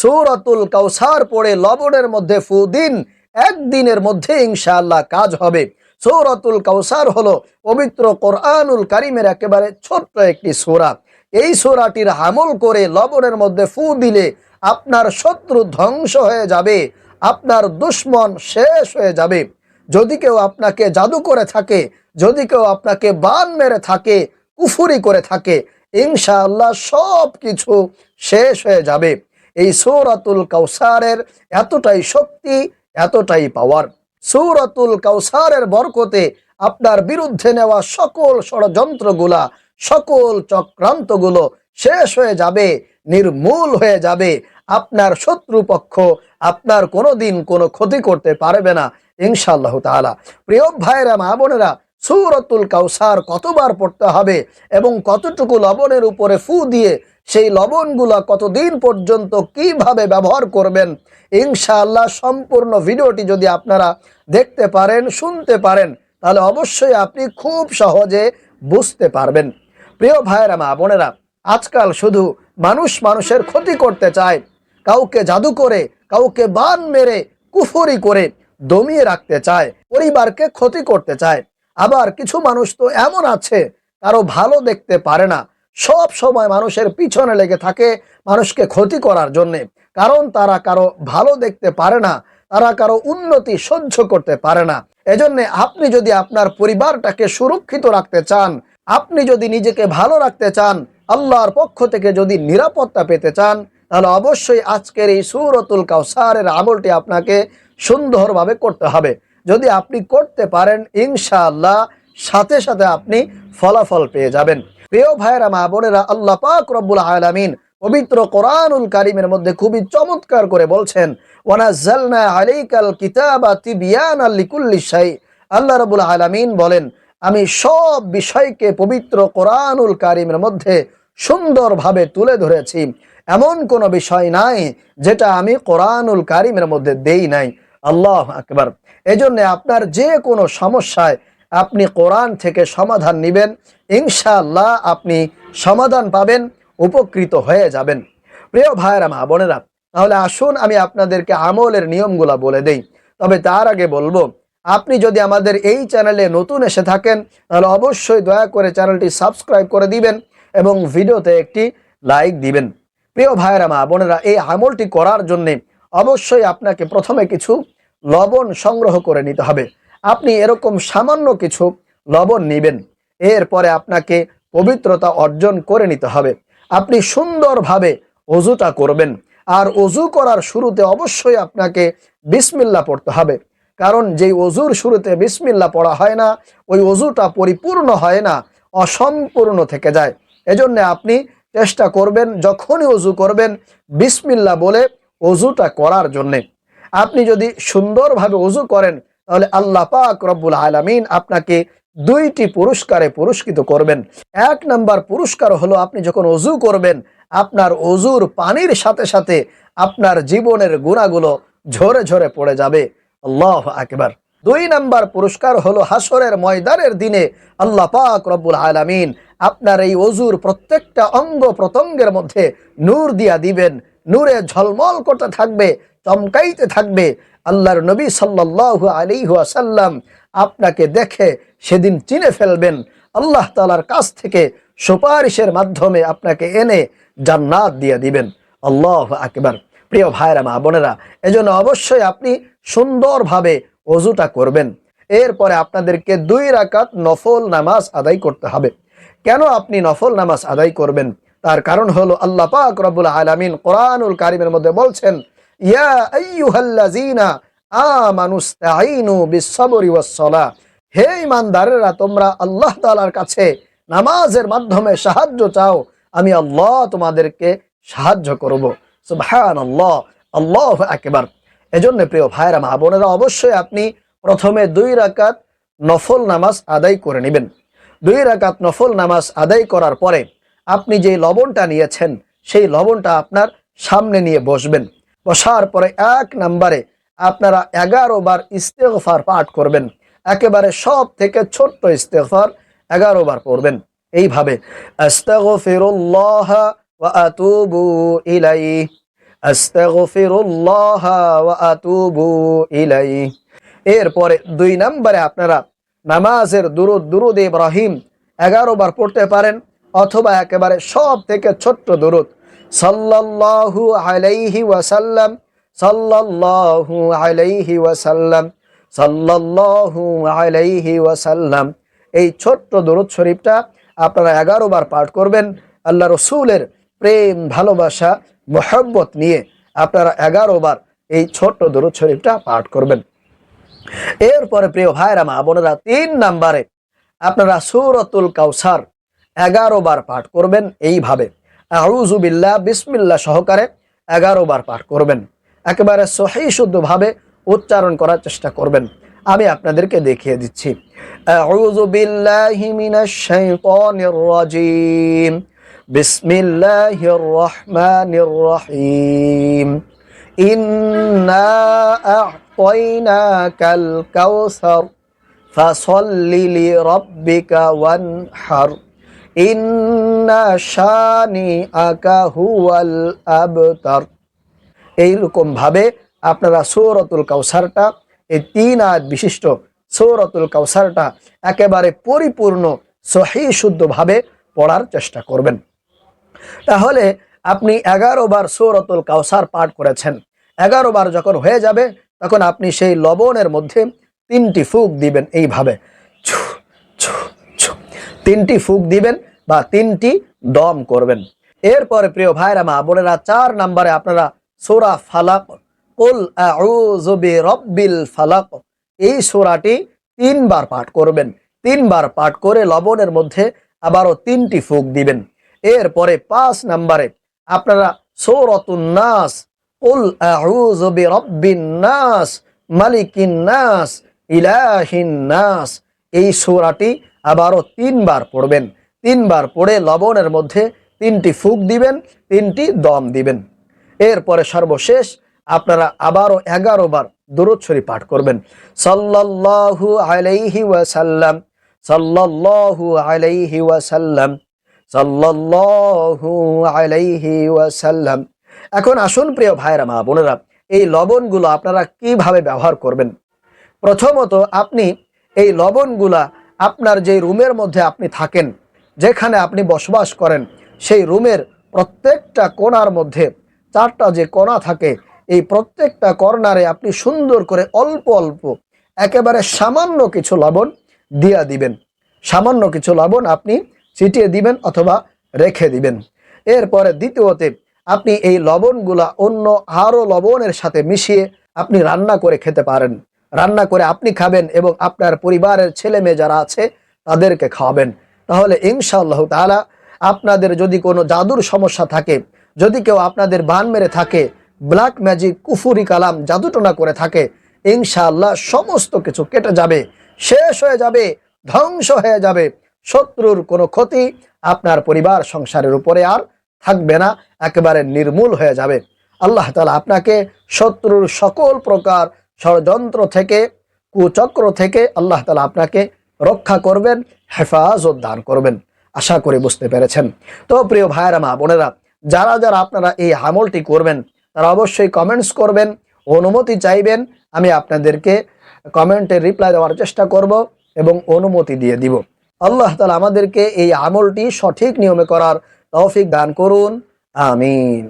সূরাতুল কাউসার পড়ে লবণের মধ্যে ফু দিন, একদিনের মধ্যে ইনশাআল্লাহ কাজ হবে। সৌরতুল কাউসার হলো পবিত্র কোরআনুল কারিমের একেবারে ছোট্ট একটি সোরা। এই সোরাটির আমল করে লবণের মধ্যে ফু দিলে আপনার শত্রু ধ্বংস হয়ে যাবে, আপনার দুশ্মন শেষ হয়ে যাবে। যদি কেউ আপনাকে জাদু করে থাকে, যদি কেউ আপনাকে বান মেরে থাকে, কুফুরি করে থাকে, ইনশাআল্লাহ সব কিছু শেষ হয়ে যাবে। এই সৌরাতুল কাউসারের এতটাই শক্তি, এতটাই পাওয়ার সৌরাতুল কাউসারের বরকতে আপনার বিরুদ্ধে নেওয়া সকল ষড়যন্ত্রগুলা, সকল চক্রান্তগুলো শেষ হয়ে যাবে, নির্মূল হয়ে যাবে। আপনার শত্রুপক্ষ আপনার কোনোদিন কোনো ক্ষতি করতে পারবে না, ইনশাআল্লাহ তাআলা। প্রিয় ভাইরা, মা বোনেরা সূরাতুল কাউসার কতবার পড়তে হবে এবং কতটুকু লবণের উপরে ফু দিয়ে সেই লবণগুলা কতদিন পর্যন্ত কীভাবে ব্যবহার করবেন, ইনশাআল্লাহ সম্পূর্ণ ভিডিওটি যদি আপনারা দেখতে পারেন, শুনতে পারেন, তাহলে অবশ্যই আপনি খুব সহজে বুঝতে পারবেন। প্রিয় ভাইয়েরা, মা বোনেরা, আজকাল শুধু মানুষ মানুষের ক্ষতি করতে চায়, কাউকে জাদু করে, কাউকে বান মেরে, কুফরি করে দমিয়ে রাখতে চায়, পরিবারকে ক্ষতি করতে চায়। আবার কিছু মানুষ তো এমন আছে কারও ভালো দেখতে পারে না। সব সময় মানুষের পিছনে লেগে থাকে মানুষকে ক্ষতি করার জন্যে। কারণ তারা কারও ভালো দেখতে পারে না, তারা কারও উন্নতি সহ্য করতে পারে না। এজন্যে আপনি যদি আপনার পরিবারটাকে সুরক্ষিত রাখতে চান, আপনি যদি নিজেকে ভালো রাখতে চান, আল্লাহর পক্ষ থেকে যদি নিরাপত্তা পেতে চান, তাহলে অবশ্যই আজকের এই সুরতুল কাউসারের আমলটি আপনাকে সুন্দরভাবে করতে হবে। যদি আপনি করতে পারেন, ইনশাআল্লাহ সাথে সাথে আপনি ফলাফল পেয়ে যাবেন। প্রিয় ভাইয়েরা, মা বোনেরা, আল্লাহ পাক রব্বুল আলামিন পবিত্র কোরআনুল কারিমের মধ্যে খুবই চমৎকার করে বলছেন, ওয়ানাজ্জালনা আলাইকাল কিতাবা তিবিয়ানাল লিকুল্লি শাই। আল্লাহ রাব্বুল আলামিন বলেন, আমি সব বিষয়কে পবিত্র কোরআনুল কারিমের মধ্যে সুন্দরভাবে তুলে ধরেছি। এমন কোনো বিষয় নাই যেটা আমি কোরআনুল কারিমের মধ্যে দেই নাই। আল্লাহ আকবার। এজন্য আপনার যে কোনো সমস্যায় আপনি কোরআন থেকে সমাধান নেবেন, ইনশাআল্লাহ আপনি সমাধান পাবেন, উপকৃত হয়ে যাবেন। প্রিয় ভাইয়েরা, মা বোনেরা, তাহলে আসুন আমি আপনাদেরকে আমলের নিয়মগুলা বলে দেই। তবে তার আগে বলব, আপনি যদি আমাদের এই চ্যানেলে নতুন এসে থাকেন, তাহলে অবশ্যই দয়া করে চ্যানেলটি সাবস্ক্রাইব করে দিবেন এবং ভিডিওতে একটি লাইক দিবেন। প্রিয় ভাইয়েরা, মা বোনেরা, এই আমলটি করার জন্যে অবশ্যই আপনাকে প্রথমে কিছু লবণ সংগ্রহ করে নিতে হবে। আপনি এরকম সামান্য কিছু লবণ নেবেন। এরপরে আপনাকে পবিত্রতা অর্জন করে নিতে হবে। আপনি সুন্দরভাবে অজুটা করবেন। আর অজু করার শুরুতে অবশ্যই আপনাকে বিসমিল্লা পড়তে হবে। কারণ যেই অজুর শুরুতে বিসমিল্লা পড়া হয় না, ওই অজুটা পরিপূর্ণ হয় না, অসম্পূর্ণ থেকে যায়। এজন্য আপনি চেষ্টা করবেন, যখনই অজু করবেন, বিসমিল্লা বলে অজুটা করার জন্যে। আপনি যদি সুন্দরভাবে অজু করেন, তাহলে আল্লাহ পাক রব্বুল আলামিন আপনাকে দুইটি পুরস্কারে পুরস্কৃত করবেন। এক নাম্বার পুরস্কার হলো আপনি যখন অজু করবেন, আপনার অজুর পানির সাথে সাথে আপনার জীবনের গুণাগুলো ঝরে ঝরে পড়ে যাবে। আল্লাহ আকবার। দুই নাম্বার পুরস্কার হলো হাসরের ময়দানের দিনে আল্লাহ পাক রব্বুল আলামিন আপনার এই অজুর প্রত্যেকটা অঙ্গ প্রত্যঙ্গের মধ্যে নূর দিয়া দিবেন। নূরে ঝলমল করতে থাকবে, চমকাইতে থাকবে। আল্লাহর নবী সাল্লাল্লাহু আলাইহি ওয়াসাল্লাম আপনাকে দেখে সেদিন চিনে ফেলবেন। আল্লাহ তালার কাছ থেকে সুপারিশের মাধ্যমে আপনাকে এনে জান্নাত দিয়ে দিবেন। আল্লাহ আকবার। প্রিয় ভাইরা মা বোনেরা, এজন্য অবশ্যই আপনি সুন্দরভাবে অজুটা করবেন। এরপরে আপনাদেরকে দুই রাকাত নফল নামাজ আদায় করতে হবে। কেন আপনি নফল নামাজ আদায় করবেন? তার কারণ হলো আল্লাহ পাক রব্বুল আলামিন কোরআনুল কারিমের মধ্যে বলছেন, ইয়া আইয়ুহাল্লাযীনা আমানুস্তাঈনু বিস-সাবরি ওয়াস-সালাহ হে ইমানদারেরা তোমরা আল্লাহ তাআলার কাছে নামাজের মাধ্যমে সাহায্য চাও, আমি আল্লাহ তোমাদেরকে সাহায্য করব। সুবহানাল্লাহ, আল্লাহু আকবার। এজন্য প্রিয় ভাইরা মা বোনেরা, অবশ্যই আপনি প্রথমে দুই রাকাত নফল নামাজ আদায় করে নেবেন। দুই রাকাত নফল নামাজ আদায় করার পরে আপনি যে লবণটা নিয়েছেন, সেই লবণটা আপনার সামনে নিয়ে বসবেন। বসার পরে এক নাম্বারে আপনারা এগারো বার ইস্তেগফার পাঠ করবেন। একেবারে সব থেকে ছোট্ট ইস্তেগফার এগারো বার পড়বেন। এইভাবে এরপরে দুই নম্বরে আপনারা নামাজের দুরুদ দুরুদ ইব্রাহিম এগারো বার পড়তে পারেন। অথবা একেবারে সব থেকে ছোট্ট দুরুদ। সাল্লাল্লাহু আলাইহি ওয়াসাল্লাম, সাল্লাল্লাহু আলাইহি ওয়াসাল্লাম, সাল্লাল্লাহু আলাইহি ওয়াসাল্লাম। এই ছোট্ট দুরুদ শরীফটা আপনারা এগারো বার পাঠ করবেন। আল্লাহ রসুলের প্রেম, ভালোবাসা, মোহব্বত নিয়ে আপনারা এগারো বার এই ছোট্ট দুরুদ শরীফটা পাঠ করবেন। এরপরে প্রিয় ভাইরা, মা বোনেরা, তিন নাম্বারে আপনারা সুরতুল কাউসার এগারো বার পাঠ করবেন এইভাবে। আউজুবিল্লাহ বিসমিল্লাহ সহকারে এগারো বার পাঠ করবেন। একেবারে সহি শুদ্ধভাবে উচ্চারণ করার চেষ্টা করবেন। আমি আপনাদেরকে দেখিয়ে দিচ্ছি। বিসমিল্লাহির রহমানির রহিম। ওয়ানহার। শানিআকা হুয়াল আবতার। এইরকম ভাবে আপনারা সৌরতুল কাউসারটা, এই তিন আয়াত বিশিষ্ট সৌরতুল কাউসারটা একেবারে পরিপূর্ণ, সহি, শুদ্ধভাবে পড়ার চেষ্টা করবেন। তাহলে আপনি এগারো বার সৌরতুল কাউসার পাঠ করেছেন। এগারো বার যখন হয়ে যাবে, তখন আপনি সেই লবণের মধ্যে তিনটি ফুক দিবেন এইভাবে। তিনটি ফুক দিবেন বা তিনটি দম করবেন। এরপরে প্রিয় ভাইরা, মা বোনেরা, চার নাম্বারে আপনারা সোরা ফালাক ফালাক, এই সোরাটি তিনবার পাঠ করবেন। তিনবার পাঠ করে লবণের মধ্যে আবারও তিনটি ফুক দিবেন। এরপরে পাঁচ নাম্বারে আপনারা সৌরতুন নাস, কুল আউযু বিরাব্বিন নাস, মালিকিন নাস, ইলাহিন নাস, এই সূরাটি আবারও তিনবার পড়বেন। তিনবার পড়ে লবণের মধ্যে তিনটি ফুক দিবেন, তিনটি দম দিবেন। এরপরে সর্বশেষ আপনারা আবারও এগারো বার দুরুদ শরীফ পাঠ করবেন। সাল্লাল্লাহু আলাইহি ওয়াসাল্লাম, সাল্লাল্লাহু আলাইহি ওয়াসাল্লাম, সাল্লাল্লাহু আলাইহি ওয়াসাল্লাম। এখন আসুন প্রিয় ভাইরা মা বোনেরা, এই লবণগুলো আপনারা কীভাবে ব্যবহার করবেন? প্রথমত আপনি এই লবণগুলা আপনার যে রুমের মধ্যে আপনি থাকেন, যেখানে আপনি বসবাস করেন, সেই রুমের প্রত্যেকটা কোণার মধ্যে চারটা যে কোণা থাকে, এই প্রত্যেকটা কর্নারে আপনি সুন্দর করে অল্প অল্প একেবারে সামান্য কিছু লবণ দিয়া দিবেন। সামান্য কিছু লবণ আপনি ছিটিয়ে দিবেন অথবা রেখে দিবেন। এরপরে দ্বিতীয়তে আপনি এই লবণগুলা অন্য আরও লবণের সাথে মিশিয়ে আপনি রান্না করে খেতে পারেন। রান্না করে আপনি খাবেন এবং আপনার পরিবারের ছেলে মেয়ে যারা আছে, তাদেরকে খাওয়াবেন। তাহলে ইনশাআল্লাহ তাআলা আপনাদের যদি কোনো জাদুর সমস্যা থাকে, যদি কেউ আপনাদের বান মেরে থাকে ব্ল্যাক ম্যাজিক কুফুরি কালাম, জাদুটনা করে থাকে, ইনশাআল্লাহ সমস্ত কিছু কেটে যাবে, শেষ হয়ে যাবে, ধ্বংস হয়ে যাবে। শত্রুর কোনো ক্ষতি আপনার পরিবার সংসারের উপরে আর থাকবে না, একেবারে নির্মূল হয়ে যাবে। আল্লাহ তালা আপনাকে শত্রুর সকল প্রকার ষড়যন্ত্র থেকে, কুচক্র থেকে আল্লাহ তালা আপনাকে রক্ষা করবেন, হেফাজত দান করবেন। আশা করে বুঝতে পেরেছেন। তো প্রিয় ভাইয়েরা, মা বোনেরা, যারা যারা আপনারা এই আমলটি করবেন, তারা অবশ্যই কমেন্টস করবেন, অনুমতি চাইবেন, আমি আপনাদেরকে কমেন্টে রিপ্লাই দেওয়ার চেষ্টা করব এবং অনুমতি দিয়ে দিব। আল্লাহ তালা আমাদেরকে এই আমলটি সঠিক নিয়মে করার তৌফিক দান করুন। আমিন।